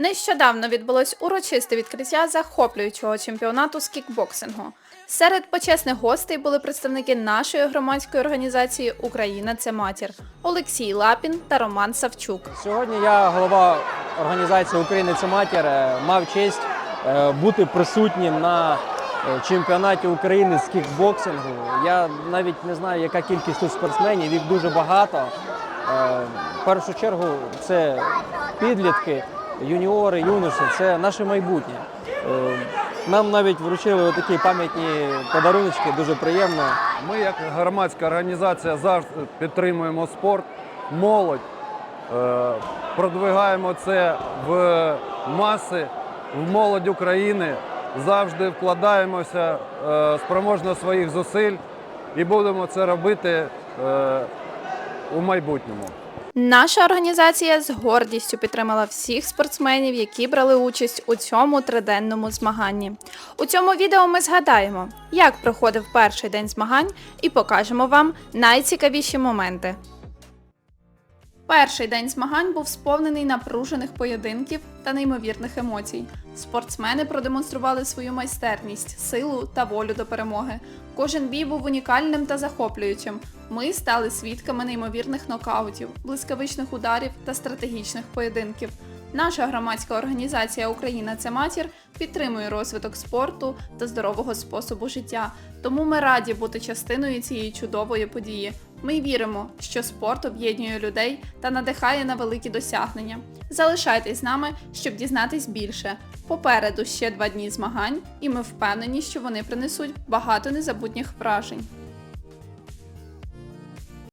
Нещодавно відбулось урочисте відкриття захоплюючого чемпіонату з кікбоксингу. Серед почесних гостей були представники нашої громадської організації Україна це матір Олексій Лапін та Роман Савчук. Сьогодні я, голова організації України це матір, е, мав честь е, бути присутнім на е, чемпіонаті України з кікбоксингу. Я навіть не знаю, яка кількість тут спортсменів, їх дуже багато. В першу чергу це підлітки, юніори, юноші, це наше майбутнє. Е, Нам навіть вручили такі пам'ятні подаруночки, дуже приємно. Ми, як громадська організація, завжди підтримуємо спорт, молодь, е, продвигаємо це в маси, в молодь України. Завжди вкладаємося е, спроможно своїх зусиль і будемо це робити у майбутньому. Наша організація з гордістю підтримала всіх спортсменів, які брали участь у цьому триденному змаганні. У цьому відео ми згадаємо, як проходив перший день змагань, і покажемо вам найцікавіші моменти. Перший день змагань був сповнений напружених поєдинків та неймовірних емоцій. Спортсмени продемонстрували свою майстерність, силу та волю до перемоги. Кожен бій був унікальним та захоплюючим. Ми стали свідками неймовірних нокаутів, блискавичних ударів та стратегічних поєдинків. Наша громадська організація Україна це матір підтримує розвиток спорту та здорового способу життя. Тому ми раді бути частиною цієї чудової події. Ми віримо, що спорт об'єднує людей та надихає на великі досягнення. Залишайтесь з нами, щоб дізнатись більше. Попереду ще два дні змагань, і ми впевнені, що вони принесуть багато незабутніх вражень.